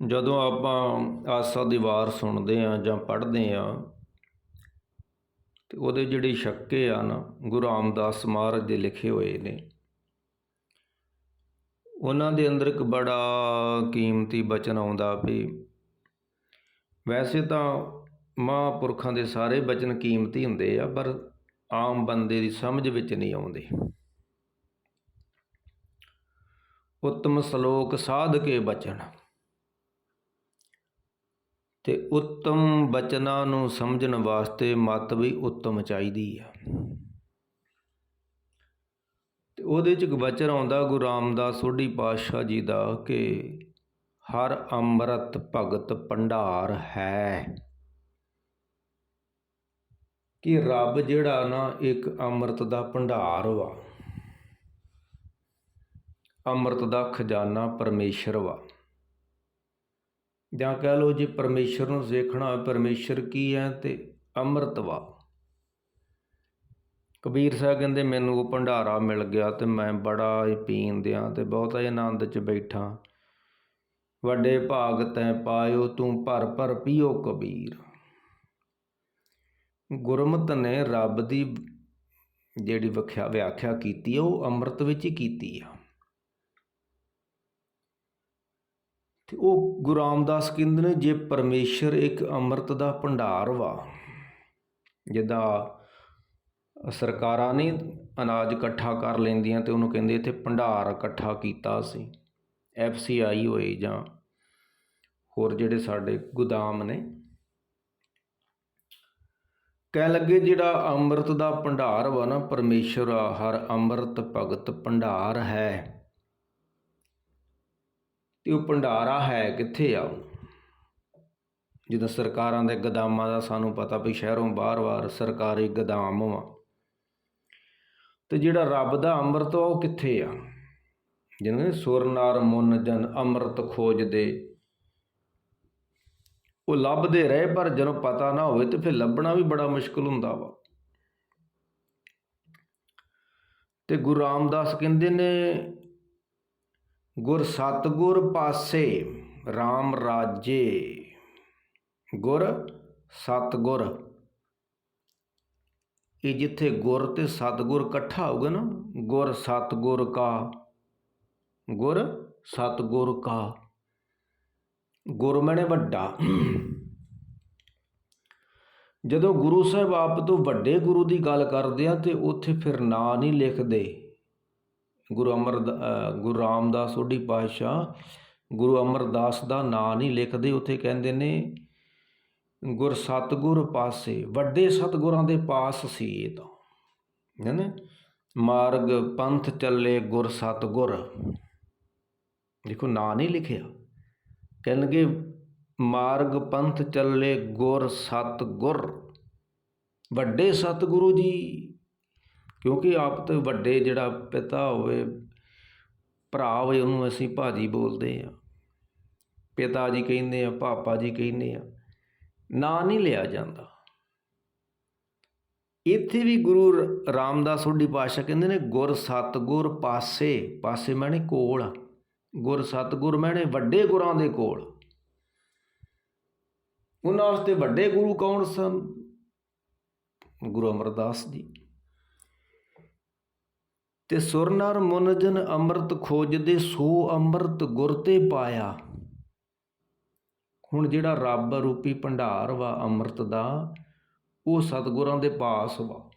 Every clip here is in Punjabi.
ਜਦੋਂ ਆਪਾਂ ਆਸਾ ਦੀ ਵਾਰ ਸੁਣਦੇ ਆ ਜਾਂ ਪੜ੍ਹਦੇ ਆ ਤੇ ਉਹਦੇ ਜਿਹੜੇ ਛੱਕੇ ਆ ਨਾ, ਗੁਰੂ ਰਾਮਦਾਸ ਮਹਾਰਾਜ ਦੇ ਲਿਖੇ ਹੋਏ ਨੇ, ਉਹਨਾਂ ਦੇ ਅੰਦਰ ਇੱਕ ਬੜਾ ਕੀਮਤੀ ਬਚਨ ਆਉਂਦਾ ਵੀ ਵੈਸੇ ਤਾਂ ਮਹਾਂਪੁਰਖਾਂ ਦੇ ਸਾਰੇ ਬਚਨ ਕੀਮਤੀ ਹੁੰਦੇ ਆ, ਪਰ ਆਮ ਬੰਦੇ ਦੀ ਸਮਝ ਵਿੱਚ ਨਹੀਂ ਆਉਂਦੇ। ਉੱਤਮ ਸ਼ਲੋਕ ਸਾਧ ਕੇ ਬਚਨ। ਤੇ ਉੱਤਮ ਬਚਨਾਂ ਨੂੰ ਸਮਝਣ ਵਾਸਤੇ ਮਤ ਵੀ ਉੱਤਮ ਚਾਹੀਦੀ ਆ। ਤੇ ਉਹਦੇ ਚ ਇੱਕ ਬਚਨ ਆਉਂਦਾ, ਗੁਰੂ ਰਾਮਦਾਸ ਸੋਢੀ ਪਾਤਸ਼ਾਹ ਜੀ ਦਾ ਕਿ ਹਰ ਅੰਮ੍ਰਿਤ ਭਗਤ ਭੰਡਾਰ ਹੈ। ਕਿ ਰੱਬ ਜਿਹੜਾ ਨਾ ਇੱਕ ਅੰਮ੍ਰਿਤ ਦਾ ਭੰਡਾਰ ਵਾ, ਅੰਮ੍ਰਿਤ ਦਾ ਖਜ਼ਾਨਾ ਪਰਮੇਸ਼ਰ ਵਾ। ਜਾਂ ਕਹਿ ਲਓ ਜੇ ਪਰਮੇਸ਼ਰ ਨੂੰ ਦੇਖਣਾ ਹੋਵੇ, ਪਰਮੇਸ਼ਰ ਕੀ ਹੈ ਤੇ ਅੰਮ੍ਰਿਤ ਵਾ। ਕਬੀਰ ਸਾਹਿਬ ਕਹਿੰਦੇ, ਮੈਨੂੰ ਉਹ ਭੰਡਾਰਾ ਮਿਲ ਗਿਆ ਤੇ ਮੈਂ ਬੜਾ ਹੀ ਪੀਣ ਦਿਆਂ ਤੇ ਬਹੁਤਾ ਹੀ ਆਨੰਦ 'ਚ ਬੈਠਾ। ਵੱਡੇ ਭਾਗ ਤੈ ਪਾਇਓ, ਤੂੰ ਭਰ ਭਰ ਪੀਓ ਕਬੀਰ। ਗੁਰਮਤ ਨੇ ਰੱਬ ਦੀ ਜਿਹੜੀ ਵਿਆਖਿਆ ਵਿਆਖਿਆ ਕੀਤੀ ਹੈ ਉਹ ਅੰਮ੍ਰਿਤ ਵਿੱਚ ਹੀ ਕੀਤੀ ਆ। ਤੇ ਉਹ ਗੁਰੂ ਰਾਮਦਾਸ ਕਹਿੰਦੇ ਨੇ, ਜੇ ਪਰਮੇਸ਼ਰ ਇੱਕ ਅੰਮ੍ਰਿਤ ਦਾ ਭੰਡਾਰ ਵਾ, ਜਿੱਦਾਂ ਸਰਕਾਰਾਂ ਨੇ ਅਨਾਜ ਇਕੱਠਾ ਕਰ ਲੈਂਦੀਆਂ ਤੇ ਉਹਨੂੰ ਕਹਿੰਦੇ ਇੱਥੇ ਭੰਡਾਰ ਇਕੱਠਾ ਕੀਤਾ ਸੀ, ਐਫ ਸੀ ਆਈ ਹੋਏ ਜਾਂ ਹੋਰ ਜਿਹੜੇ ਸਾਡੇ ਗੋਦਾਮ ਨੇ। ਕਹਿ ਲੱਗੇ ਜਿਹੜਾ ਅੰਮ੍ਰਿਤ ਦਾ ਭੰਡਾਰ ਵਾ ਨਾ, ਪਰਮੇਸ਼ਰ ਹਰ ਅੰਮ੍ਰਿਤ ਭਗਤ ਭੰਡਾਰ ਹੈ। ਤੇ ਉਹ ਭੰਡਾਰਾ ਹੈ ਕਿੱਥੇ ਆ ਜਦੋਂ ਸਰਕਾਰਾਂ ਦੇ ਗਦਾਮਾਂ ਦਾ ਸਾਨੂੰ ਪਤਾ ਵੀ ਸ਼ਹਿਰੋਂ ਬਾਹਰ-ਬਾਹਰ ਸਰਕਾਰੀ ਗਦਾਮ ਵਾ। ਤੇ ਜਿਹੜਾ ਰੱਬ ਦਾ ਅੰਮ੍ਰਿਤ ਆ, ਉਹ ਕਿੱਥੇ ਆ? ਜਿਹਨੇ ਸੁਰ ਨਾਰ ਮੁੰਨ ਜਨ ਅੰਮ੍ਰਿਤ ਖੋਜਦੇ ਉਹ ਲੱਭਦੇ ਰਹੇ, ਪਰ ਜਦੋਂ ਪਤਾ ਨਾ ਹੋਵੇ ਤੇ ਫਿਰ ਲੱਭਣਾ ਵੀ ਬੜਾ ਮੁਸ਼ਕਲ ਹੁੰਦਾ ਵਾ। ਤੇ ਗੁਰੂ ਰਾਮਦਾਸ ਕਹਿੰਦੇ ਨੇ ਗੁਰ ਸਤਗੁਰ ਪਾਸੇ RAM ਰਾਜੇ। ਗੁਰ ਸਤਗੁਰ। ਇਹ ਜਿੱਥੇ ਗੁਰ ਤੇ ਸਤਗੁਰ ਇਕੱਠਾ ਹੋਊਗਾ ਨਾ, ਗੁਰ ਸਤਗੁਰ ਕਾ, ਗੁਰ ਸਤਗੁਰ ਕਾ। ਗੁਰ ਵੱਡਾ। ਜਦੋਂ ਗੁਰੂ ਸਾਹਿਬ ਆਪ ਤੋਂ ਵੱਡੇ ਗੁਰੂ ਦੀ ਗੱਲ ਕਰਦੇ ਆ ਤੇ ਉੱਥੇ ਫਿਰ ਨਾਂ ਨਹੀਂ ਲਿਖਦੇ। ਗੁਰੂ ਅਮਰ ਗੁਰੂ ਰਾਮਦਾਸ ਸੋਢੀ ਪਾਤਸ਼ਾਹ, ਗੁਰੂ ਅਮਰਦਾਸ ਦਾ ਨਾਂ ਨਹੀਂ ਲਿਖਦੇ, ਉੱਥੇ ਕਹਿੰਦੇ ਨੇ, ਗੁਰ ਸਤਗੁਰ ਪਾਸੇ, ਵੱਡੇ ਸਤਗੁਰਾਂ ਦੇ ਪਾਸ ਸੀ ਇਹ ਤਾਂ। ਹੈ ਨਾ ਮਾਰਗ ਪੰਥ ਚੱਲੇ ਗੁਰ ਸਤਗੁਰ। ਦੇਖੋ, ਨਾਂ ਨਹੀਂ ਲਿਖਿਆ। ਕਹਿਣਗੇ, ਮਾਰਗ ਪੰਥ ਚੱਲੇ ਗੁਰ ਸਤਗੁਰ। ਵੱਡੇ ਸਤਗੁਰੂ ਜੀ ਕਿਉਂਕਿ ਆਪ ਤੋਂ ਵੱਡੇ ਜਿਹੜਾ ਪਿਤਾ ਹੋਵੇ, ਭਰਾ ਹੋਵੇ, ਉਹਨੂੰ ਅਸੀਂ ਭਾਜੀ ਬੋਲਦੇ ਆ ਪਿਤਾ ਜੀ ਕਹਿੰਦੇ ਆ, ਪਾਪਾ ਜੀ ਕਹਿੰਦੇ ਆ, ਨਾਂ ਨਹੀਂ ਲਿਆ ਜਾਂਦਾ। ਇੱਥੇ ਵੀ ਗੁਰੂ ਰਾਮਦਾਸ ਸੋਢੀ ਪਾਤਸ਼ਾਹ ਕਹਿੰਦੇ ਨੇ, ਗੁਰ ਸਤਗੁਰ ਪਾਸੇ ਪਾਸੇ ਮੈਨੇ ਕੋਲ ਗੁਰ ਸਤਗੁਰ ਮੈਨੇ ਵੱਡੇ ਗੁਰਾਂ ਦੇ ਕੋਲ। ਉਹਨਾਂ ਵਾਸਤੇ ਵੱਡੇ ਗੁਰੂ ਕੌਣ ਸਨ? ਗੁਰੂ ਅਮਰਦਾਸ ਜੀ। ਤੇ ਸੁਰਨਰ ਮੁਨਜਨ ਅੰਮ੍ਰਿਤ ਖੋਜਦੇ ਸੋ ਅੰਮ੍ਰਿਤ ਗੁਰ ਤੇ ਪਾਇਆ। ਹੁਣ ਜਿਹੜਾ ਰੱਬ ਰੂਪੀ ਭੰਡਾਰ ਵਾ ਅੰਮ੍ਰਿਤ ਦਾ, ਉਹ ਸਤਗੁਰਾਂ ਦੇ ਪਾਸ ਵਾ।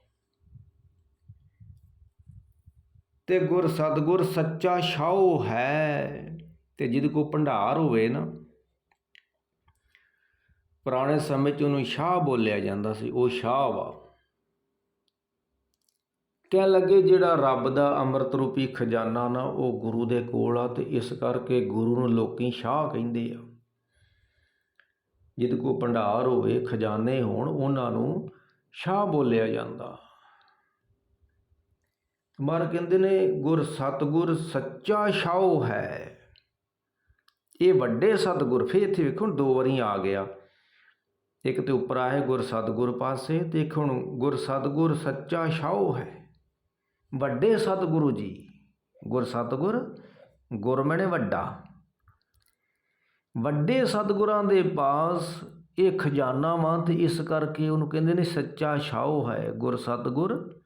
ਤੇ ਗੁਰ ਸਤਗੁਰ ਸੱਚਾ ਛਾਉ ਹੈ, ਤੇ ਜਿਹਦੇ ਕੋ ਭੰਡਾਰ ਹੋਵੇ ਨਾ, ਪੁਰਾਣੇ ਸਮੇਂ 'ਚ ਉਹਨੂੰ ਸ਼ਾਹ ਬੋਲਿਆ ਜਾਂਦਾ ਸੀ, ਉਹ ਸ਼ਾਹ ਵਾ। ਕਹਿਣ ਲੱਗੇ ਜਿਹੜਾ ਰੱਬ ਦਾ ਅੰਮ੍ਰਿਤ ਰੂਪੀ ਖਜ਼ਾਨਾ ਨਾ, ਉਹ ਗੁਰੂ ਦੇ ਕੋਲ ਆ ਤੇ ਇਸ ਕਰਕੇ ਗੁਰੂ ਨੂੰ ਲੋਕੀ ਸ਼ਾਹ ਕਹਿੰਦੇ ਆ। ਜਿਹਦੇ ਕੋ ਭੰਡਾਰ ਹੋਵੇ, ਖਜ਼ਾਨੇ ਹੋਣ, ਉਹਨਾਂ ਨੂੰ ਸ਼ਾਹ ਬੋਲਿਆ ਜਾਂਦਾ। ਮਾਰ ਕਹਿੰਦੇ ਨੇ, ਗੁਰ ਸਤਗੁਰ ਸੱਚਾ ਸ਼ਾਹ ਹੈ। ਇਹ ਵੱਡੇ ਸਤਗੁਰ ਫੇ ਇੱਥੇ ਵੇਖੋ ਦੋ ਵਾਰੀ ਆ ਗਿਆ। ਇੱਕ ਤੇ ਉੱਪਰ ਆਏ ਗੁਰ ਸਤਗੁਰ ਪਾਸੇ ਤੇ ਇੱਕ ਹੁਣ ਗੁਰ ਸਤਗੁਰ ਸੱਚਾ ਸ਼ਾਹ ਹੈ। ਵੱਡੇ ਸਤਿਗੁਰੂ ਜੀ, ਗੁਰ ਸਤਿਗੁਰ, ਗੁਰ ਵੱਡਾ। ਵੱਡੇ ਸਤਿਗੁਰਾਂ ਦੇ ਪਾਸ ਇਹ ਖਜ਼ਾਨਾ ਵਾਂ ਤੇ ਇਸ ਕਰਕੇ ਉਹਨੂੰ ਕਹਿੰਦੇ ਨੇ ਸੱਚਾ ਸ਼ਾਹ ਹੈ ਗੁਰ ਸਤਿਗੁਰ।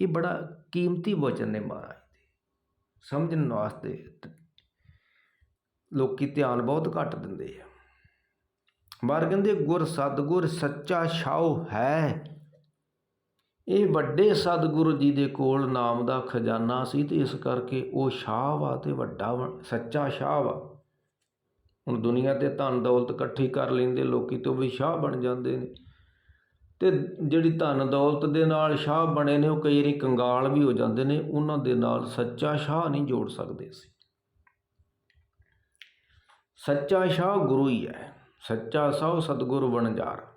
ਇਹ ਬੜਾ ਕੀਮਤੀ ਵਚਨ ਨੇ ਮਹਾਰਾਜ ਦੇ, ਸਮਝਣ ਵਾਸਤੇ ਲੋਕੀ ਧਿਆਨ ਬਹੁਤ ਘੱਟ ਦਿੰਦੇ ਆ। ਬਾਹਰ ਕਹਿੰਦੇ ਗੁਰ ਸਤਿਗੁਰ ਸੱਚਾ ਛਾਓ ਹੈ ਇਹ ਵੱਡੇ ਸਤਿਗੁਰੂ ਜੀ ਦੇ ਕੋਲ ਨਾਮ ਦਾ ਖਜ਼ਾਨਾ ਸੀ ਤੇ ਇਸ ਕਰਕੇ ਉਹ ਸ਼ਾਹ ਵਾ ਤੇ ਵੱਡਾ ਵਾ- ਸੱਚਾ ਸ਼ਾਹ ਵਾ ਹੁਣ ਦੁਨੀਆ ਤੇ ਧਨ ਦੌਲਤ ਇਕੱਠੀ ਕਰ ਲੈਂਦੇ ਲੋਕੀ ਤੋਂ ਵੀ ਸ਼ਾਹ ਬਣ ਜਾਂਦੇ ਨੇ। ਤੇ ਜਿਹੜੀ ਧਨ ਦੌਲਤ ਦੇ ਨਾਲ ਸ਼ਾਹ ਬਣੇ ਨੇ, ਉਹ ਕਈ ਵਾਰੀ ਕੰਗਾਲ ਵੀ ਹੋ ਜਾਂਦੇ ਨੇ, ਉਹਨਾਂ ਦੇ ਨਾਲ ਸੱਚਾ ਸ਼ਾਹ ਨਹੀਂ ਜੋੜ ਸਕਦੇ ਸੀ ਸੱਚਾ ਸ਼ਾਹ ਗੁਰੂ ਹੀ ਹੈ। ਸੱਚਾ ਸਾਹ ਸਤਿਗੁਰ ਬਣਜਾਰ।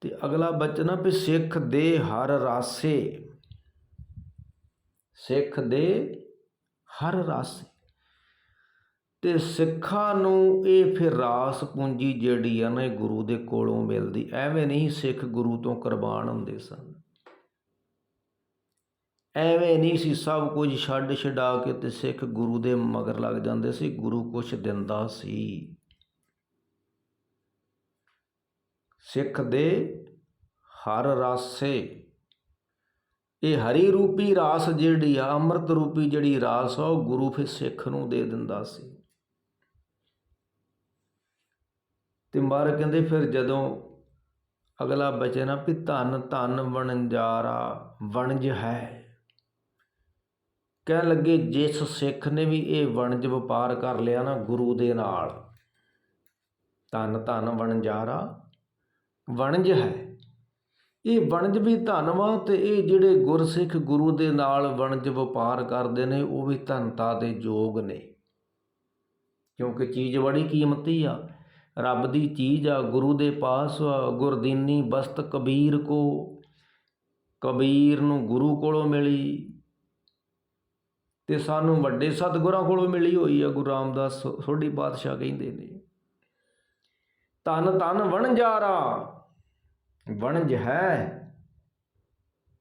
ਤੇ ਅਗਲਾ ਬਚਨ ਆ ਵੀ ਸਿੱਖ ਦੇ ਹਰ ਰਾਸੇ। ਸਿੱਖ ਦੇ ਹਰ ਰਾਸੇ। ਤੇ ਸਿੱਖਾਂ ਨੂੰ ਇਹ ਫਿਰ ਰਾਸ ਪੂੰਜੀ ਜਿਹੜੀ ਆ ਨਾ ਇਹ ਗੁਰੂ ਦੇ ਕੋਲੋਂ ਮਿਲਦੀ, ਐਵੇਂ ਨਹੀਂ ਸਿੱਖ ਗੁਰੂ ਤੋਂ ਕੁਰਬਾਨ ਹੁੰਦੇ ਸਨ। ਐਵੇਂ ਨਹੀਂ ਸੀ ਸਭ ਕੁਝ ਛੱਡ ਛਡਾ ਕੇ ਤੇ ਸਿੱਖ ਗੁਰੂ ਦੇ ਮਗਰ ਲੱਗ ਜਾਂਦੇ ਸੀ, ਗੁਰੂ ਕੁਛ ਦਿੰਦਾ ਸੀ। ਸਿੱਖ ਦੇ ਹਰ ਰਾਸੇ। ਇਹ ਹਰੀ ਰੂਪੀ ਰਾਸ ਜਿਹੜੀ ਆ, ਅੰਮ੍ਰਿਤ ਰੂਪੀ ਜਿਹੜੀ ਰਾਸ ਆ, ਉਹ ਗੁਰੂ ਫਿਰ ਸਿੱਖ ਨੂੰ ਦੇ ਦਿੰਦਾ ਸੀ। ਤੇ ਮਾਰ ਕਹਿੰਦੇ ਫਿਰ ਜਦੋਂ ਅਗਲਾ ਬਚਨ ਆ ਵੀ ਧਨ ਧਨ ਵਣਜਾਰਾ, ਵਣਜ ਹੈ। ਕਹਿਣ ਲੱਗੇ ਜਿਸ ਸਿੱਖ ਨੇ ਵੀ ਇਹ ਵਣਜ ਵਪਾਰ ਕਰ ਲਿਆ ਨਾ ਗੁਰੂ ਦੇ ਨਾਲ। ਧਨ ਧਨ ਵਣਜਾਰਾ ਵਣਜ ਹੈ। ਇਹ ਵਣਜ ਵੀ ਧਨਵਾ ਤੇ ਇਹ ਜਿਹੜੇ ਗੁਰਸਿੱਖ ਗੁਰੂ ਦੇ ਨਾਲ ਵਣਜ ਵਪਾਰ ਕਰਦੇ ਨੇ ਉਹ ਵੀ ਧਨਤਾ ਦੇ ਯੋਗ ਨੇ। ਕਿਉਂਕਿ ਚੀਜ਼ ਬੜੀ ਕੀਮਤੀ ਆ। ਰੱਬ ਦੀ ਚੀਜ਼ ਆ ਗੁਰੂ ਦੇ ਪਾਸ ਆ, ਗੁਰਦੀਨੀ ਬਸਤ ਕਬੀਰ ਕੋ। ਕਬੀਰ ਨੂੰ ਗੁਰੂ ਕੋਲੋਂ ਮਿਲੀ ਤੇ ਸਾਨੂੰ ਵੱਡੇ ਸਤਿਗੁਰਾਂ ਕੋਲੋਂ ਮਿਲੀ ਹੋਈ ਆ ਗੁਰੂ ਰਾਮਦਾਸ ਸੋਢੀ ਪਾਤਸ਼ਾਹ ਕਹਿੰਦੇ ਨੇ। ਤਨ ਤਨ ਵਣਜਾਰਾ। ਵਣਜ ਹੈ।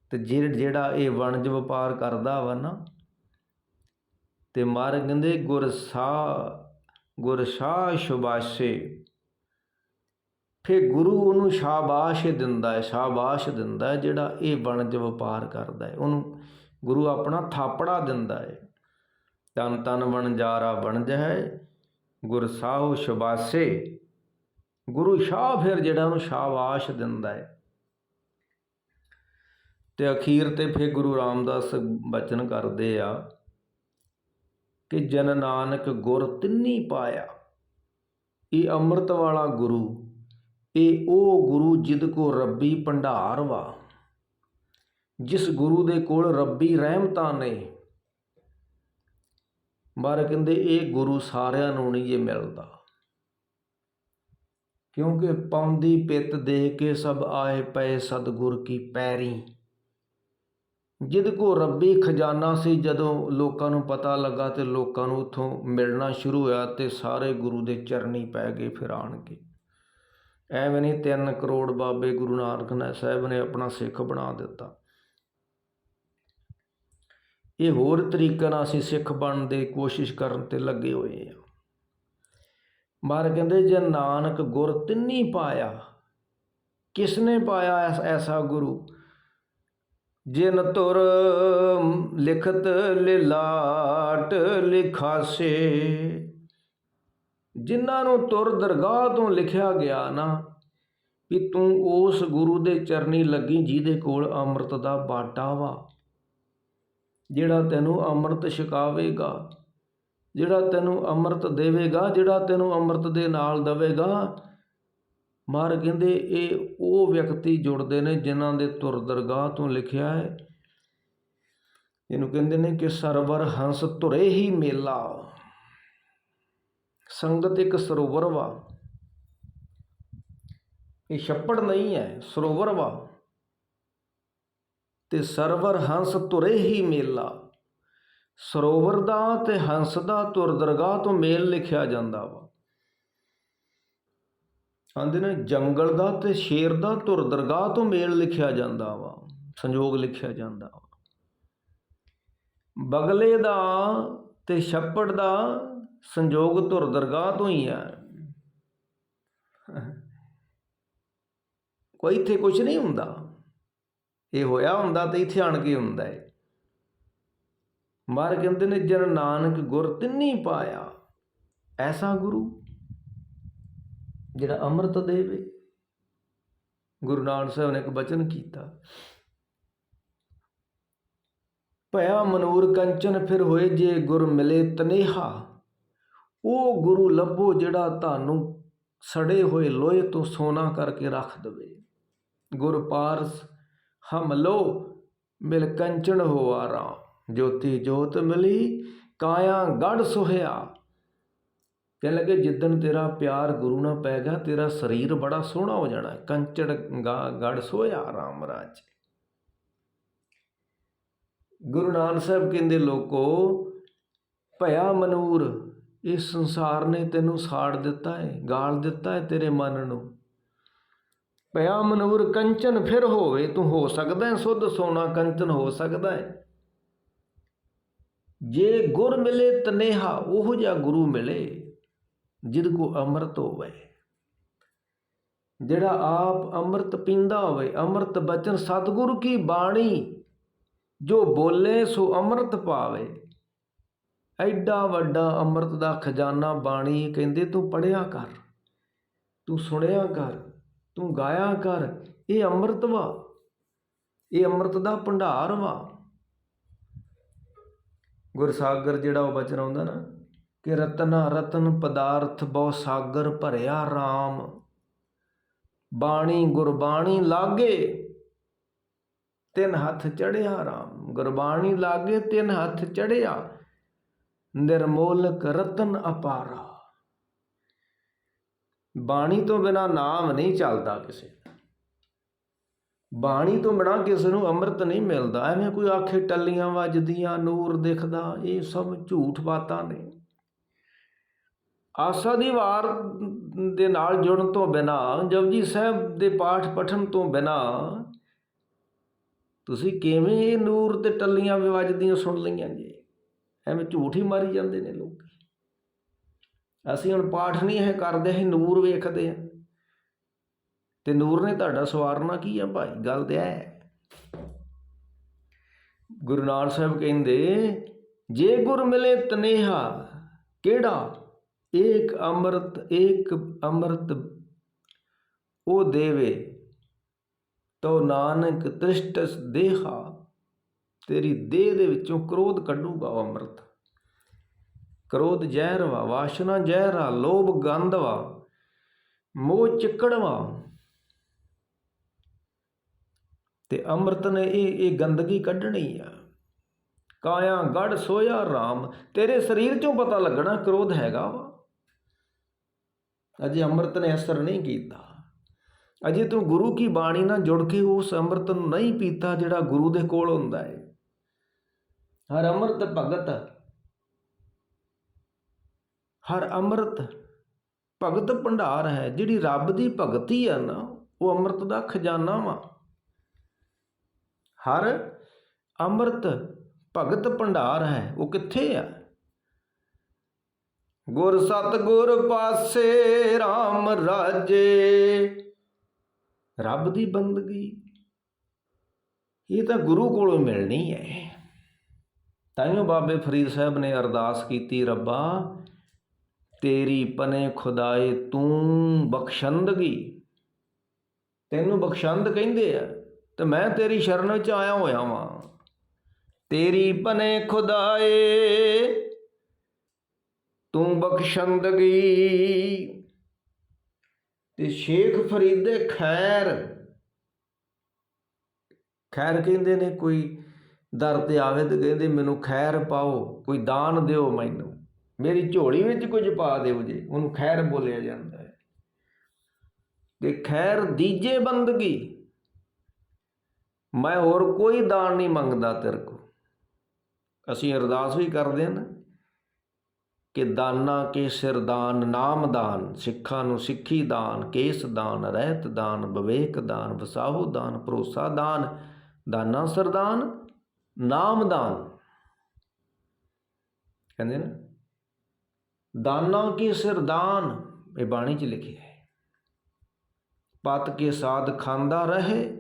ਤੇ ਜਿਹ- ਜਿਹੜਾ ਇਹ ਵਣਜ ਵਪਾਰ ਕਰਦਾ ਵਾ ਨਾ, ਤੇ ਮਾਰ ਕਹਿੰਦੇ ਗੁਰ ਸਾ ਸ਼ੁਬਾਸ਼ੇ ਫੇ ਗੁਰੂ ਉਹਨੂੰ ਸ਼ਾਬਾਸ਼ ਦਿੰਦਾ ਹੈ, ਸ਼ਾਬਾਸ਼ ਦਿੰਦਾ ਹੈ ਜਿਹੜਾ ਇਹ ਵਣਜ ਵਪਾਰ ਕਰਦਾ ਹੈ। ਉਹਨੂੰ ਗੁਰੂ ਆਪਣਾ ਥਾਪੜਾ ਦਿੰਦਾ ਹੈ। ਤਨ ਤਨ ਵਣਜਾਰਾ ਵਣਜ ਹੈ, ਗੁਰ ਸ਼ਬਾਸੇ ਗੁਰੂ ਸ਼ਾਹ ਫਿਰ ਜਿਹੜਾ ਉਹਨੂੰ ਸ਼ਾਬਾਸ਼ ਦਿੰਦਾ ਹੈ। ਤੇ ਅਖੀਰ ਤੇ ਫਿਰ ਗੁਰੂ ਰਾਮਦਾਸ ਬਚਨ ਕਰਦੇ ਆ ਕਿ ਜਨ ਨਾਨਕ ਗੁਰ ਤਿੰਨੀ ਪਾਇਆ। ਇਹ ਅੰਮ੍ਰਿਤ ਵਾਲਾ ਗੁਰੂ, ਇਹ ਉਹ ਗੁਰੂ ਜਿਦ ਕੋ ਰੱਬੀ ਭੰਡਾਰ ਵਾ, ਜਿਸ ਗੁਰੂ ਦੇ ਕੋਲ ਰੱਬੀ ਰਹਿਮਤਾਂ ਨੇ। ਬਾਰ ਕਹਿੰਦੇ, ਇਹ ਗੁਰੂ ਸਾਰਿਆਂ ਨੂੰ ਨਹੀਂ ਇਹ ਮਿਲਦਾ। ਕਿਉਂਕਿ ਪਾਉਂਦੀ ਪਿੱਤ ਦੇ ਕੇ ਸਭ ਆਏ ਪਏ ਸਤਿਗੁਰ ਕੀ ਪੈਰੀ। ਜਿਦ ਕੋ ਰੱਬੀ ਖਜ਼ਾਨਾ ਸੀ, ਜਦੋਂ ਲੋਕਾਂ ਨੂੰ ਪਤਾ ਲੱਗਾ ਤੇ ਲੋਕਾਂ ਨੂੰ ਉਥੋਂ ਮਿਲਣਾ ਸ਼ੁਰੂ ਹੋਇਆ ਤੇ ਸਾਰੇ ਗੁਰੂ ਦੇ ਚਰਨੀ ਪੈ ਗਏ ਫਿਰ ਆਣ ਕੇ। ਐਵੇਂ ਨਹੀਂ 3 ਕਰੋੜ ਬਾਬੇ ਗੁਰੂ ਨਾਨਕ ਸਾਹਿਬ ਨੇ ਆਪਣਾ ਸਿੱਖ ਬਣਾ ਦਿੱਤਾ। ਇਹ ਹੋਰ ਤਰੀਕੇ ਨਾਲ ਅਸੀਂ ਸਿੱਖ ਬਣਨ ਦੀ ਕੋਸ਼ਿਸ਼ ਕਰਨ ਤੇ ਲੱਗੇ ਹੋਏ ਆ ਮਾਰ ਕਹਿੰਦੇ ਜੇ ਨਾਨਕ ਗੁਰ ਤਿੰਨੀ ਪਾਇਆ, ਕਿਸਨੇ ਪਾਇਆ ਐਸ- ਐਸਾ ਗੁਰੂ? ਜਿਨ ਤੁਰ ਲਿਖਤ ਲਿਲਾਟ ਲਿਖਾਸੇ, ਜਿਨ੍ਹਾਂ ਨੂੰ ਤੁਰ ਦਰਗਾਹ ਤੋਂ ਲਿਖਿਆ ਗਿਆ ਨਾ, ਵੀ ਤੂੰ ਉਸ ਗੁਰੂ ਦੇ ਚਰਨੀ ਲੱਗੀ ਜਿਹਦੇ ਕੋਲ ਅੰਮ੍ਰਿਤ ਦਾ ਬਾਟਾ ਵਾ, ਜਿਹੜਾ ਤੈਨੂੰ ਅੰਮ੍ਰਿਤ ਛਕਾਵੇਗਾ। ਜਿਹੜਾ ਤੈਨੂੰ ਅੰਮ੍ਰਿਤ ਦੇਵੇਗਾ, ਜਿਹੜਾ ਤੈਨੂੰ ਅੰਮ੍ਰਿਤ ਦੇ ਨਾਲ ਦੇਵੇਗਾ ਮਾਰ ਕਹਿੰਦੇ ਇਹ ਉਹ ਵਿਅਕਤੀ ਜੁੜਦੇ ਨੇ ਜਿਨ੍ਹਾਂ ਦੇ ਤੁਰ ਦਰਗਾਹ ਤੋਂ ਲਿਖਿਆ ਹੈ। ਇਹਨੂੰ ਕਹਿੰਦੇ ਨੇ ਕਿ ਸਰਵਰ ਹੰਸ ਧੁਰੇ ਹੀ ਮੇਲਾ। ਸੰਗਤ ਇੱਕ ਸਰੋਵਰ ਵਾ। ਇਹ ਛੱਪੜ ਨਹੀਂ ਹੈ, ਸਰੋਵਰ ਵਾ। ਤੇ ਸਰਵਰ ਹੰਸ ਧੁਰੇ ਹੀ ਮੇਲਾ। ਸਰੋਵਰ ਦਾ ਤੇ ਹੰਸ ਦਾ ਤੁਰ ਦਰਗਾਹ ਤੋਂ ਮੇਲ ਲਿਖਿਆ ਜਾਂਦਾ ਵਾ। ਆਂਦੇ ਨੇ, ਜੰਗਲ ਦਾ ਤੇ ਸ਼ੇਰ ਦਾ ਧੁਰ ਦਰਗਾਹ ਤੋਂ ਮੇਲ ਲਿਖਿਆ ਜਾਂਦਾ ਵਾ, ਸੰਯੋਗ ਲਿਖਿਆ ਜਾਂਦਾ ਵਾ। ਬਗਲੇ ਦਾ ਤੇ ਛੱਪੜ ਦਾ ਸੰਯੋਗ ਧੁਰ ਦਰਗਾਹ ਤੋਂ ਹੀ ਆ ਕੋਈ ਇੱਥੇ ਕੁਝ ਨਹੀਂ ਹੁੰਦਾ। ਇਹ ਹੋਇਆ ਹੁੰਦਾ ਤੇ ਇੱਥੇ ਆਣ ਕੇ ਹੁੰਦਾ ਹੈ। ਮਾਰ ਕਹਿੰਦੇ ਨੇ, ਜਨ ਨਾਨਕ ਗੁਰ ਤਿੰਨੀ ਪਾਇਆ। ਐਸਾ ਗੁਰੂ ਜਿਹੜਾ ਅੰਮ੍ਰਿਤ ਦੇਵੇ। ਗੁਰੂ ਨਾਨਕ ਸਾਹਿਬ ਨੇ ਇੱਕ ਬਚਨ ਕੀਤਾ। ਭਇਆ ਮਨੂਰ ਕੰਚਨ ਫਿਰ ਹੋਏ ਜੇ ਗੁਰ ਮਿਲੇ ਤਨੇਹਾ। ਉਹ ਗੁਰੂ ਲੱਭੋ ਜਿਹੜਾ ਤੁਹਾਨੂੰ ਸੜੇ ਹੋਏ ਲੋਹੇ ਤੋਂ ਸੋਨਾ ਕਰਕੇ ਰੱਖ ਦਵੇ। ਗੁਰ ਪਾਰਸ, ਹਮ ਲੋ, ਮਿਲ ਕੰਚਨ ਹੋਆ ਰਾਮ ਜੋਤੀ ਜੋਤ ਮਿਲੀ, ਕਾਇਆ ਗੜ ਸੋਹਿਆ। ਕਹਿਣ ਲੱਗੇ, ਜਿੱਦਣ ਤੇਰਾ ਪਿਆਰ ਗੁਰੂ ਨਾਲ ਪੈ ਗਿਆ, ਤੇਰਾ ਸਰੀਰ ਬੜਾ ਸੋਹਣਾ ਹੋ ਜਾਣਾ ਕੰਚੜ ਗਾ- ਗੜ ਸੋਇਆ ਰਾਮ ਰਾਜ। ਗੁਰੂ ਨਾਨਕ ਸਾਹਿਬ ਕਹਿੰਦੇ, ਲੋਕੋ, ਭਇਆ ਮਨੂਰ, ਇਸ ਸੰਸਾਰ ਨੇ ਤੈਨੂੰ ਸਾੜ ਦਿੱਤਾ ਹੈ, ਗਾਲ ਦਿੱਤਾ ਹੈ ਤੇਰੇ ਮਨ ਨੂੰ। ਭਇਆ ਮਨੂਰ, ਕੰਚਨ ਫਿਰ ਹੋਵੇ, ਤੂੰ ਹੋ ਸਕਦਾ ਹੈ, ਸੁੱਧ ਸੋਨਾ ਕੰਚਨ ਹੋ ਸਕਦਾ ਹੈ। ਜੇ ਗੁਰ ਮਿਲੇ ਤਨੇਹਾ, ਉਹ ਜਿਹਾ ਗੁਰੂ ਮਿਲੇ ਜਿਦ ਕੋ ਅੰਮ੍ਰਿਤ ਹੋਵੇ। ਜਿਹੜਾ ਆਪ ਅੰਮ੍ਰਿਤ ਪੀਂਦਾ ਹੋਵੇ, ਅੰਮ੍ਰਿਤ ਬਚਨ ਸਤਿਗੁਰੂ ਕੀ ਬਾਣੀ, ਜੋ ਬੋਲੇ ਸੋ ਅੰਮ੍ਰਿਤ ਪਾਵੇ। ਐਡਾ ਵੱਡਾ ਅੰਮ੍ਰਿਤ ਦਾ ਖਜ਼ਾਨਾ ਬਾਣੀ ਕਹਿੰਦੇ, ਤੂੰ ਪੜਿਆ ਕਰ, ਤੂੰ ਸੁਣਿਆ ਕਰ, ਤੂੰ ਗਾਇਆ ਕਰ, ਇਹ ਅੰਮ੍ਰਿਤ ਵਾ, ਇਹ ਅੰਮ੍ਰਿਤ ਦਾ ਭੰਡਾਰ ਵਾ। ਗੁਰਸਾਗਰ ਜਿਹੜਾ ਉਹ ਬਚਨ ਆਉਂਦਾ ਨਾ, ਕਿ ਰਤਨਾ ਰਤਨ ਪਦਾਰਥ ਬਹੁ ਸਾਗਰ ਭਰਿਆ RAM ਬਾਣੀ ਗੁਰਬਾਣੀ ਲਾਗੇ, ਤਿੰਨ ਹੱਥ ਚੜਿਆ RAM ਗੁਰਬਾਣੀ ਲਾਗੇ, ਤਿੰਨ ਹੱਥ ਚੜਿਆ ਨਿਰਮੋਲਕ ਰਤਨ ਅਪਾਰਾ। ਬਾਣੀ ਤੋਂ ਬਿਨਾ ਨਾਮ ਨਹੀਂ ਚੱਲਦਾ ਕਿਸੇ। ਬਾਣੀ ਤੋਂ ਬਿਨਾ ਕਿਸੇ ਨੂੰ ਅੰਮ੍ਰਿਤ ਨਹੀਂ ਮਿਲਦਾ। ਐਵੇਂ ਕੋਈ ਆਖੇ ਟੱਲੀਆਂ ਵੱਜਦੀਆਂ, ਨੂਰ ਦਿਖਦਾ, ਇਹ ਸਭ ਝੂਠ ਬਾਤਾਂ ਨੇ। ਆਸਾ ਦੀ ਵਾਰ ਦੇ ਨਾਲ ਜੁੜਨ ਤੋਂ ਬਿਨਾ, ਜਪਜੀ ਸਾਹਿਬ ਦੇ ਪਾਠ ਪਠਨ ਤੋਂ ਬਿਨਾ, ਤੁਸੀਂ ਕਿਵੇਂ ਇਹ ਨੂਰ ਤੇ ਟੱਲੀਆਂ ਵੀ ਵੱਜਦੀਆਂ ਸੁਣ ਲਈਆਂ ਜੀ? ਐਵੇਂ ਝੂਠ ਹੀ ਮਾਰੀ ਜਾਂਦੇ ਨੇ ਲੋਕ। ਅਸੀਂ ਹੁਣ ਪਾਠ ਨਹੀਂ ਇਹ ਕਰਦੇ, ਅਸੀਂ ਨੂਰ ਵੇਖਦੇ ਆ ਤੇ ਨੂਰ ਨੇ ਤੁਹਾਡਾ ਸਵਾਰਨਾ ਕੀ ਆ ਭਾਈ? ਗੱਲ ਤੇ ਐ। ਗੁਰੂ ਨਾਨਕ ਸਾਹਿਬ ਕਹਿੰਦੇ, ਜੇ ਗੁਰ ਮਿਲੇ ਤਨੇਹਾ, ਕਿਹੜਾ? ਏਕ ਅੰਮ੍ਰਿਤ ਏਕ ਅੰਮ੍ਰਿਤ ਉਹ ਦੇਵੇ, ਤੋ ਨਾਨਕ ਤ੍ਰਿਸ਼ਟਸ ਦੇਹਾ, ਤੇਰੀ ਦੇਹ ਦੇ ਵਿੱਚੋਂ ਕ੍ਰੋਧ ਕੱਢੂਗਾ ਉਹ ਅੰਮ੍ਰਿਤ। ਕ੍ਰੋਧ ਜ਼ਹਿਰ ਵਾ, ਵਾਸ਼ਨਾ ਜ਼ਹਿਰ ਆ, ਲੋਭ ਗੰਧ ਵਾ, ਮੋਹ ਚਿੱਕੜ ਵਾ। ਤੇ ਅੰਮ੍ਰਿਤ ਨੇ ਇਹ ਇਹ ਗੰਦਗੀ ਕੱਢਣੀ ਆ। ਕਾਇਆ ਗੜ ਸੋਇਆ RAM ਤੇਰੇ ਸਰੀਰ ਚੋਂ ਪਤਾ ਲੱਗਣਾ ਕ੍ਰੋਧ ਹੈਗਾ ਵਾ। ਅਜੇ ਅੰਮ੍ਰਿਤ ਨੇ ਅਸਰ ਨਹੀਂ ਕੀਤਾ। ਅਜੇ ਤੂੰ ਗੁਰੂ ਕੀ ਬਾਣੀ ਨਾਲ ਜੁੜ ਕੇ ਉਸ ਅੰਮ੍ਰਿਤ ਨੂੰ ਨਹੀਂ ਪੀਤਾ ਜਿਹੜਾ ਗੁਰੂ ਦੇ ਕੋਲ ਹੁੰਦਾ ਹੈ ਹਰ ਅੰਮ੍ਰਿਤ ਭਗਤ, ਹਰ ਅੰਮ੍ਰਿਤ ਭਗਤ ਭੰਡਾਰ ਹੈ। ਜਿਹੜੀ ਰੱਬ ਦੀ ਭਗਤੀ ਆ ਨਾ, ਉਹ ਅੰਮ੍ਰਿਤ ਦਾ ਖਜ਼ਾਨਾ ਵਾ। ਹਰ ਅੰਮ੍ਰਿਤ ਭਗਤ ਭੰਡਾਰ ਹੈ, ਉਹ ਕਿੱਥੇ ਆ? ਗੁਰ ਸਤ ਗੁਰ ਪਾਸੇ RAM ਰਾਜੇ। ਰੱਬ ਦੀ ਬੰਦਗੀ। ਇਹ ਤਾਂ ਗੁਰੂ ਕੋਲੋਂ ਮਿਲਣੀ ਹੈ। ਤਾਈਓ ਬਾਬੇ ਫਰੀਦ ਸਾਹਿਬ ਨੇ ਅਰਦਾਸ ਕੀਤੀ, ਰੱਬਾ, ਤੇਰੀ ਪਨੇ ਖੁਦਾਏ ਤੂੰ ਬਖਸ਼ੰਦਗੀ। ਤੈਨੂੰ ਬਖਸ਼ੰਦ ਕਹਿੰਦੇ ਆ। ਤੇ ਮੈਂ ਤੇਰੀ ਸ਼ਰਨ ਵਿੱਚ ਆਇਆ ਹੋਇਆ ਵਾਂ। ਤੇਰੀ ਪਨੇ ਖੁਦਾਏ, ਤੂੰ ਬਖਸ਼ੰਦਗੀ। ਤੇ ਸ਼ੇਖ ਫਰੀਦੇ ਖੈਰ ਖੈਰ ਕਹਿੰਦੇ ਨੇ ਕੋਈ ਦਰ ਤੇ ਆਵੇ ਤੇ ਕਹਿੰਦੇ ਮੈਨੂੰ ਖੈਰ ਪਾਓ, ਕੋਈ ਦਾਨ ਦਿਓ ਮੈਨੂੰ। ਮੇਰੀ ਝੋਲੀ ਵਿੱਚ ਕੁਝ ਪਾ ਦਿਓ ਜੇ, ਉਹਨੂੰ ਖੈਰ ਬੋਲਿਆ ਜਾਂਦਾ ਹੈ। ਤੇ ਖੈਰ ਦੀਜੇ ਬੰਦਗੀ। ਮੈਂ ਹੋਰ ਕੋਈ ਦਾਨ ਨਹੀਂ ਮੰਗਦਾ ਤੇਰੇ ਕੋ ਅਸੀਂ ਅਰਦਾਸ ਵੀ ਕਰਦੇ ਹਾਂ ਕਿ ਦਾਨਾ ਕੇ ਸਿਰਦਾਨ ਨਾਮਦਾਨ ਸਿੱਖਾਂ ਨੂੰ ਸਿੱਖੀ ਦਾਨ, ਕੇਸ ਦਾਨ, ਰਹਿਤ ਦਾਨ, ਵਿਵੇਕ ਦਾਨ, ਵਸਾਹੂ ਦਾਨ, ਭਰੋਸਾ ਦਾਨ, ਦਾਨਾ ਸਰਦਾਨ ਨਾਮਦਾਨ ਕਹਿੰਦੇ ਨਾ, ਦਾਨਾ ਕੀ ਸਿਰਦਾਨ ਇਹ ਬਾਣੀ 'ਚ ਲਿਖਿਆ ਹੈ। ਪਤ ਕੇ ਸਾਧ ਖਾਂਦਾ ਰਹੇ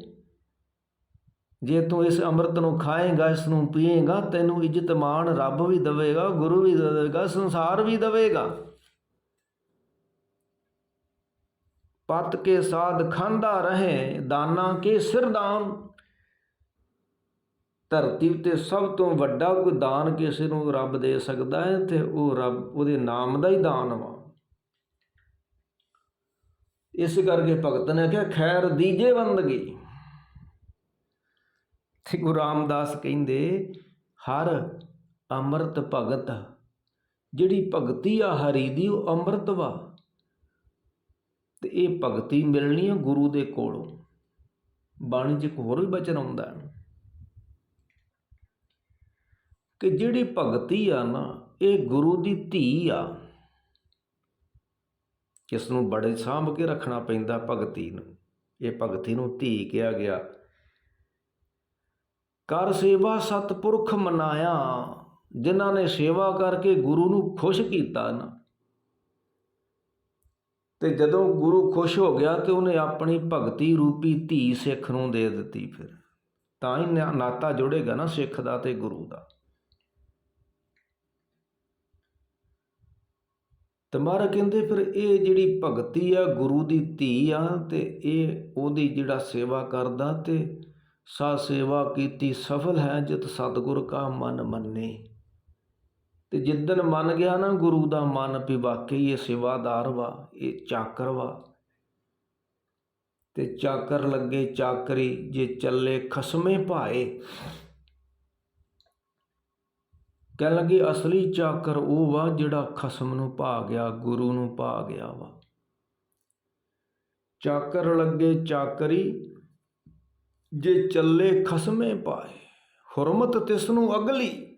ਜੇ ਤੂੰ ਇਸ ਅੰਮ੍ਰਿਤ ਨੂੰ ਖਾਏਗਾ, ਇਸ ਨੂੰ ਪੀਏਗਾ, ਤੈਨੂੰ ਇੱਜ਼ਤ ਮਾਣ ਰੱਬ ਵੀ ਦੇਵੇਗਾ, ਗੁਰੂ ਵੀ ਦੇਵੇਗਾ, ਸੰਸਾਰ ਵੀ ਦੇਵੇਗਾ। ਪਤ ਕੇ ਸਾਧ ਖਾਂਦਾ ਰਹੇ, ਦਾਨਾ ਕੇ ਸਿਰਦਾਨ ਧਰਤੀ ਤੇ ਸਭ ਤੋਂ ਵੱਡਾ ਕੋਈ ਦਾਨ ਕਿਸੇ ਨੂੰ ਰੱਬ ਦੇ ਸਕਦਾ ਹੈ, ਤੇ ਉਹ ਰੱਬ ਉਹਦੇ ਨਾਮ ਦਾ ਹੀ ਦਾਨ ਵਾ। ਇਸ ਕਰਕੇ ਭਗਤ ਨੇ ਕਿਹਾ, ਖੈਰ ਦੀਜੇ ਬੰਦਗੀ ਤੇ ਗੁਰੂ ਰਾਮਦਾਸ ਕਹਿੰਦੇ, ਹਰ ਅੰਮ੍ਰਿਤ ਭਗਤ, ਜਿਹੜੀ ਭਗਤੀ ਆ ਹਰੀ ਦੀ, ਉਹ ਅੰਮ੍ਰਿਤ ਵਾ। ਤੇ ਇਹ ਭਗਤੀ ਮਿਲਣੀ ਆ ਗੁਰੂ ਦੇ ਕੋਲੋਂ। ਬਾਣੀ 'ਚ ਇੱਕ ਹੋਰ ਵੀ ਬਚਨ ਆਉਂਦਾ ਕਿ ਜਿਹੜੀ ਭਗਤੀ ਆ ਨਾ, ਇਹ ਗੁਰੂ ਦੀ ਧੀ ਆ। ਇਸ ਨੂੰ ਬੜੇ ਸਾਂਭ ਕੇ ਰੱਖਣਾ ਪੈਂਦਾ ਭਗਤੀ ਨੂੰ। ਇਹ ਭਗਤੀ ਨੂੰ ਧੀ ਕਿਹਾ ਗਿਆ। ਕਰ ਸੇਵਾ ਸਤਪੁਰਖ ਮਨਾਇਆ, ਜਿਨ੍ਹਾਂ ਨੇ ਸੇਵਾ ਕਰਕੇ ਗੁਰੂ ਨੂੰ ਖੁਸ਼ ਕੀਤਾ ਨਾ। ਤੇ ਜਦੋਂ ਗੁਰੂ ਖੁਸ਼ ਹੋ ਗਿਆ ਤੇ ਉਹਨੇ ਆਪਣੀ ਭਗਤੀ ਰੂਪੀ ਧੀ ਸਿੱਖ ਨੂੰ ਦੇ ਦਿੱਤੀ ਫਿਰ। ਤਾਂ ਹੀ ਨਾਤਾ ਜੁੜੇਗਾ ਨਾ ਸਿੱਖ ਦਾ ਤੇ ਗੁਰੂ ਦਾ। ਤੇ ਕਹਿੰਦੇ ਫਿਰ ਇਹ ਜਿਹੜੀ ਭਗਤੀ ਆ ਗੁਰੂ ਦੀ ਧੀ ਆ ਤੇ ਇਹ ਉਹਦੀ ਜਿਹੜਾ ਸੇਵਾ ਕਰਦਾ ਤੇ ਸਾ ਸੇਵਾ ਕੀਤੀ, ਸਫਲ ਹੈ ਜਿਤ ਸਤਿਗੁਰ ਕਾ ਮਨ ਮੰਨੇ। ਤੇ ਜਿੱਦਨ ਮੰਨ ਗਿਆ ਨਾ, ਗੁਰੂ ਦਾ ਮਨ ਵੀ ਵਾਕਈ ਇਹ ਸੇਵਾਦਾਰ ਵਾ, ਇਹ ਚਾਕਰ ਵਾ। ਤੇ ਚਾਕਰ ਲੱਗੇ ਚਾਕਰੀ, ਜੇ ਚੱਲੇ ਖਸਮੇ ਭਾਏ। ਕਹਿਣ ਲੱਗੇ, ਅਸਲੀ ਚਾਕਰ ਉਹ ਵਾ ਜਿਹੜਾ ਖਸਮ ਨੂੰ ਭਾ ਗਿਆ, ਗੁਰੂ ਨੂੰ ਭਾ ਗਿਆ ਵਾ। ਚਾਕਰ ਲੱਗੇ ਚਾਕਰੀ ਜੇ ਚੱਲੇ ਖਸਮੇ ਪਾਏ, ਹੁਰਮਤ ਤਿਸ ਨੂੰ ਅਗਲੀ।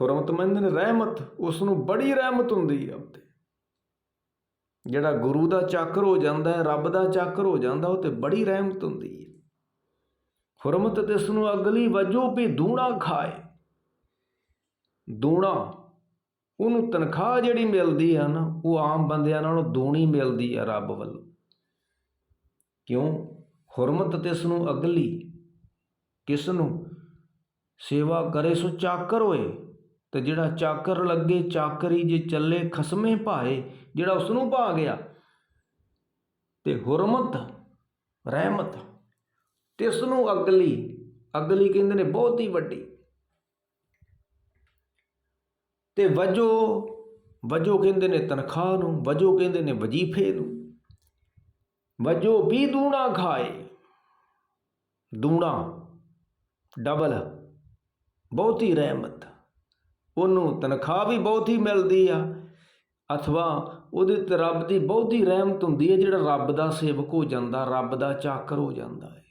ਹੁਰਮਤ ਮੰਨਦੇ ਨੇ ਰਹਿਮਤ ਉਸ ਨੂੰ ਬੜੀ ਰਹਿਮਤ ਹੁੰਦੀ ਹੈ ਉੱਤੇ। ਜਿਹੜਾ ਗੁਰੂ ਦਾ ਚਾਕਰ ਹੋ ਜਾਂਦਾ ਹੈ, ਰੱਬ ਦਾ ਚਾਕਰ ਹੋ ਜਾਂਦਾ, ਉਹ ਤੇ ਬੜੀ ਰਹਿਮਤ ਹੁੰਦੀ ਹੈ। ਹੁਰਮਤ ਤਿਸ ਨੂੰ ਅਗਲੀ ਵਜੋ ਵੀ ਦੂਣਾ ਖਾਏ। ਦੂਣਾ, ਉਹਨੂੰ ਤਨਖਾਹ ਜਿਹੜੀ ਮਿਲਦੀ ਆ ਨਾ, ਉਹ ਆਮ ਬੰਦਿਆਂ ਨਾਲੋਂ ਦੂਣੀ ਮਿਲਦੀ ਆ ਰੱਬ ਵੱਲੋਂ। ਕਿਉਂ? ਹੁਰਮਤ ਤਿਸ ਨੂੰ ਅਗਲੀ, ਕਿਸ ਨੂੰ? ਸੇਵਾ ਕਰੇ ਸੋ ਚਾਕਰ ਹੋਏ, ਤੇ ਜਿਹੜਾ ਚਾਕਰ ਲੱਗੇ ਚਾਕਰੀ ਜੇ ਚੱਲੇ ਖਸਮੇ ਭਾਏ, ਜਿਹੜਾ ਉਸ ਨੂੰ ਭਾ ਗਿਆ, ਤੇ ਹੁਰਮਤ, ਰਹਿਮਤ, ਤਿਸ ਨੂੰ ਅਗਲੀ ਅਗਲੀ ਕਹਿੰਦੇ ਨੇ ਬਹੁਤ ਹੀ ਵੱਡੀ। ਤੇ ਵਜੋ ਵਜੋ ਕਹਿੰਦੇ ਨੇ ਤਨਖਾਹ ਨੂੰ, ਵਜੋ ਕਹਿੰਦੇ ਨੇ ਵਜੀਫੇ ਨੂੰ। ਵਜੋ ਵੀ ਦੂਣਾ ਖਾਏ। ਦੂਣਾ ਡਬਲ ਬਹੁਤੀ ਰਹਿਮਤ। ਉਹਨੂੰ ਤਨਖਾਹ ਵੀ ਬਹੁਤੀ ਮਿਲਦੀ ਆ। ਅਥਵਾ ਉਹਦੇ ਤੇ ਰੱਬ ਦੀ ਬਹੁਤੀ ਰਹਿਮਤ ਹੁੰਦੀ ਹੈ ਜਿਹੜਾ ਰੱਬ ਦਾ ਸੇਵਕ ਹੋ ਜਾਂਦਾ, ਰੱਬ ਦਾ ਚਾਕਰ ਹੋ ਜਾਂਦਾ ਹੈ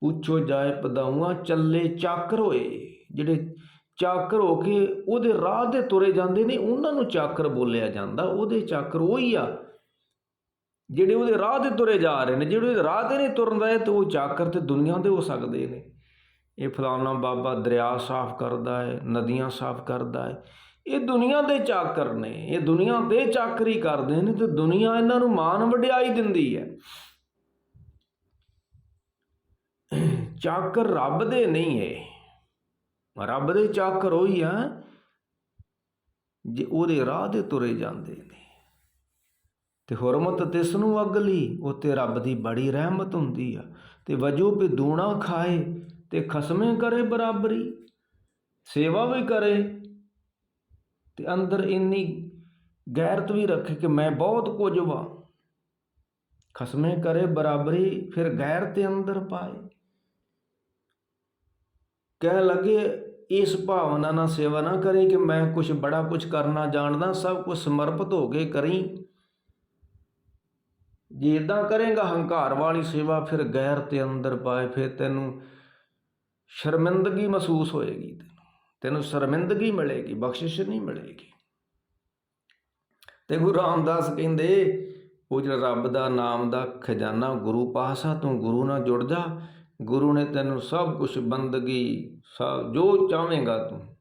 ਪੁੱਛੋ ਜਾਏ ਪਦਾਊਆਂ, ਚੱਲੇ ਚਾਕਰ ਹੋਏ। ਜਿਹੜੇ ਚਾਕਰ ਹੋ ਕੇ ਉਹਦੇ ਰਾਹ ਦੇ ਤੁਰੇ ਜਾਂਦੇ ਨੇ, ਉਹਨਾਂ ਨੂੰ ਚਾਕਰ ਬੋਲਿਆ ਜਾਂਦਾ। ਉਹਦੇ ਚਾਕਰ ਉਹੀ ਆ ਜਿਹੜੇ ਉਹਦੇ ਰਾਹ ਤੇ ਤੁਰੇ ਜਾ ਰਹੇ ਨੇ, ਜਿਹੜੇ ਉਹਦੇ ਰਾਹ ਤੇ ਨਹੀਂ ਤੁਰਦਾ ਰਹੇ ਤੇ ਉਹ ਚਾਕਰ ਤੇ ਦੁਨੀਆ ਦੇ ਹੋ ਸਕਦੇ ਨੇ। ਇਹ ਫਲਾਣਾ ਬਾਬਾ ਦਰਿਆ ਸਾਫ਼ ਕਰਦਾ ਹੈ, ਨਦੀਆਂ ਸਾਫ਼ ਕਰਦਾ ਹੈ। ਇਹ ਦੁਨੀਆ ਦੇ ਚਾਕਰ ਨੇ, ਇਹ ਦੁਨੀਆ ਦੇ ਚਾਕਰੀ ਕਰਦੇ ਨੇ ਤੇ ਦੁਨੀਆ ਇਹਨਾਂ ਨੂੰ ਮਾਨ ਵਡਿਆਈ ਦਿੰਦੀ ਹੈ। ਚਾਕਰ ਰੱਬ ਦੇ ਨਹੀਂ ਹੈ। ਰੱਬ ਦੇ ਚਾਕਰ ਉਹੀ ਆ, ਜੇ ਉਹਦੇ ਰਾਹ ਦੇ ਤੁਰੇ ਜਾਂਦੇ ਨੇ। ਤੇ ਹੁਰਮਤ ਤਿਸ ਨੂੰ ਅਗਲੀ ਉਤੇ ਰੱਬ ਦੀ ਬੜੀ ਰਹਿਮਤ ਹੁੰਦੀ ਆ। ਤੇ ਵਜੋ ਵੀ ਦੂਣਾ ਖਾਏ, ਤੇ ਖਸਮੇ ਕਰੇ ਬਰਾਬਰੀ, ਸੇਵਾ ਵੀ ਕਰੇ, ਤੇ ਅੰਦਰ ਇੰਨੀ ਗੈਰਤ ਵੀ ਰੱਖੇ ਕਿ ਮੈਂ ਬਹੁਤ ਕੁਝ ਵਾ। ਖਸਮੇ ਕਰੇ ਬਰਾਬਰੀ, ਫਿਰ ਗੈਰ ਤੇ ਅੰਦਰ ਪਾਏ। ਕਹਿ ਲਗੇ, ਇਸ ਭਾਵਨਾ ਨਾਲ ਸੇਵਾ ਨਾ ਕਰੇ ਕਿ ਮੈਂ ਕੁਝ ਬੜਾ ਕੁਝ ਕਰਨਾ, ਜਾਣਦਾ ਸਭ ਕੁਝ ਸਮਰਪਿਤ ਹੋ ਕੇ ਕਰੀ। ਜੇ ਇਦਾਂ ਕਰੇਗਾ, ਹੰਕਾਰ ਵਾਲੀ ਸੇਵਾ ਫਿਰ ਗੈਰ ਤੇ ਅੰਦਰ ਪਾਏ, ਫਿਰ ਤੈਨੂੰ ਸ਼ਰਮਿੰਦਗੀ ਮਹਿਸੂਸ ਹੋਏਗੀ ਤੈਨੂੰ। ਤੈਨੂੰ ਸ਼ਰਮਿੰਦਗੀ ਮਿਲੇਗੀ, ਬਖਸ਼ਿਸ਼ ਨਹੀਂ ਮਿਲੇਗੀ। ਤੇ ਗੁਰੂ ਰਾਮਦਾਸ ਕਹਿੰਦੇ, ਉਹ ਜਿਹੜਾ ਰੱਬ ਦਾ ਨਾਮ ਦਾ ਖਜ਼ਾਨਾ ਗੁਰੂ ਪਾਸਾ ਤੂੰ ਗੁਰੂ ਨਾਲ ਜੁੜ ਜਾ। ਗੁਰੂ ਨੇ ਤੈਨੂੰ ਸਭ ਕੁਝ ਬੰਦਗੀ, ਸਭ ਜੋ ਚਾਹਵੇਂਗਾ ਤੂੰ